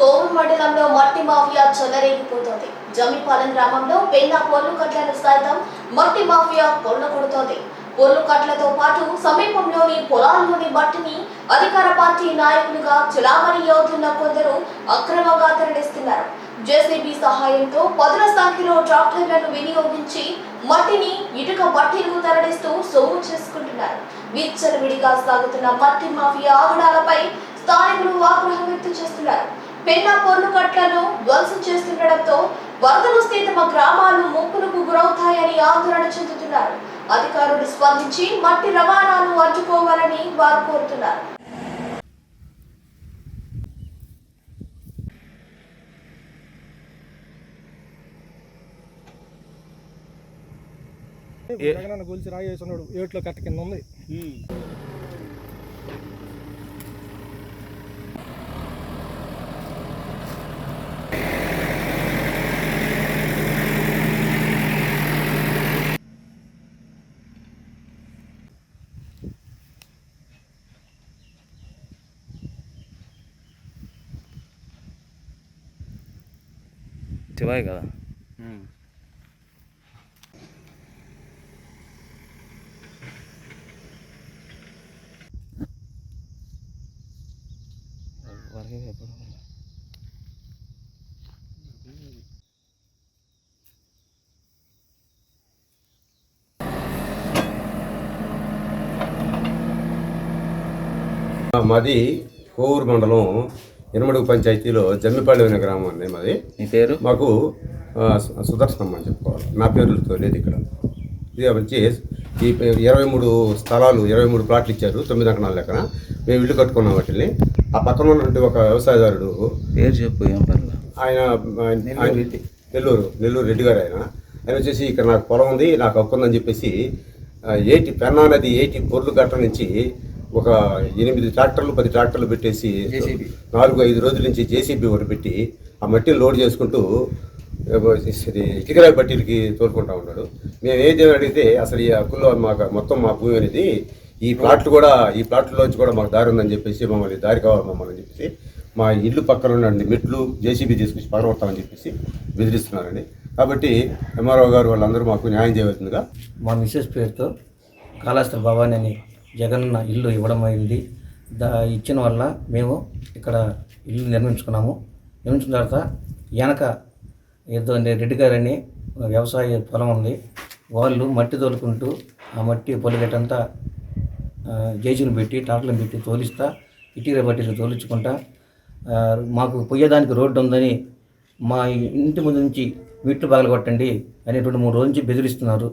కోవూరు మండలంలో మట్టి మాఫియా చెలరేగిపోతోంది. జమ్మిపాలెం గ్రామంలో పెన్నా పొల్లు కట్లను సైతం మట్టి మాఫియా కొల్ల కొడుతోంది. పొల్లు కట్లతో పాటు సమీపంలోని పొలాల్లోని మట్టిని అధికార పార్టీ నాయకులుగా చలామణి అవుతున్న కొందరు అక్రమంగా తరలిస్తున్నారు. జేసీబీ సహాయంతో పదుల సంఖ్యలో ట్రాక్టర్లను వినియోగించి మట్టిని ఇటుక బట్టీలు తరలిస్తూ సొమ్ము చేసుకుంటున్నారు. విచ్చలవిడిగా సాగుతున్న మట్టి మాఫియా ఆగడాలపై స్థానికులు ఆగ్రహం వ్యక్తం చేస్తున్నారు. పెన్నా పొర్లు కట్లను ధ్వంసం చేస్తుండటంతో వరదలు వస్తే తమ గ్రామాలు ముప్పులకు గురవుతాయని ఆందోళన చెందుతున్నారు. అధికారులు స్పందించి మట్టి రవాణాను అడ్డుకోవాలని వారు కోరుతున్నారు. జగనన్న వేసున్నాడు ఏట్లో కట్ట కింద ఉంది. శివాయి కదా మాది కోవూరు మండలం ఇనమడుగు పంచాయతీలో జమ్మిపల్లి అనే గ్రామం అండి మాది. మీ పేరు? మాకు సుదర్శనం అని చెప్పుకోవాలి. నా పేరుతో లేదు ఇక్కడ. ఇది వచ్చి ఈ ఇరవై మూడు స్థలాలు ఇరవై మూడు ప్లాట్లు ఇచ్చారు తొమ్మిది అంకణాల లెక్కన. మేము ఇల్లు కట్టుకున్నాం వాటిని ఆ పక్కన ఉన్నటువంటి ఒక వ్యవసాయదారుడు పేరు చెప్పు ఆయన నెల్లూరు నెల్లూరు రెడ్డి గారు ఆయన. ఆయన వచ్చేసి ఇక్కడ నాకు పొలం ఉంది నాకు హక్కు ఉందని చెప్పేసి ఏటి పెన్నా నది ఏటి పొర్లు గట్ట నుంచి ఒక ఎనిమిది ట్రాక్టర్లు పది ట్రాక్టర్లు పెట్టేసి నాలుగు ఐదు రోజుల నుంచి జేసీబీ ఒకటి పెట్టి ఆ మట్టిని లోడ్ చేసుకుంటూ ఇటుకరాయి బట్టీలకి తోలుకుంటా ఉన్నాడు. మేము ఏది అడిగితే అసలు ఈ హక్కుల్లో మాకు మొత్తం మా భూమి అనేది ఈ ప్లాట్లు కూడా ఈ ప్లాట్లోంచి కూడా మాకు దారి ఉందని చెప్పేసి మమ్మల్ని దారి కావాలి మమ్మల్ని అని చెప్పేసి మా ఇల్లు పక్కన ఉండండి మెట్లు జేసీబీ తీసుకొచ్చి పగలగొడతామని చెప్పేసి బెదిరిస్తున్నారండి. కాబట్టి ఎంఆర్ఓ గారు వాళ్ళందరూ మాకు న్యాయం చేయవలసిందిగా మా మిస్సెస్ పేరుతో కాళాస్త్ర భవాని అని జగనన్న ఇల్లు ఇవ్వడం అయింది. దా ఇచ్చిన వల్ల మేము ఇక్కడ ఇల్లు నిర్మించుకున్నాము. నిర్మించిన తర్వాత వెనక ఏదో రెడ్డి గారని వ్యవసాయ పొలం ఉంది. వాళ్ళు మట్టి తోలుకుంటూ ఆ మట్టి పొలిగట్టంతా జేజీలు పెట్టి టాటలు పెట్టి తోలిస్తా ఇటీవల బట్టీలు తోలించుకుంటా. మాకు పోయేదానికి రోడ్డు ఉందని మా ఇంటి ముందు నుంచి మెట్లు పగలగొట్టండి అని రెండు మూడు రోజుల నుంచి బెదిరిస్తున్నారు.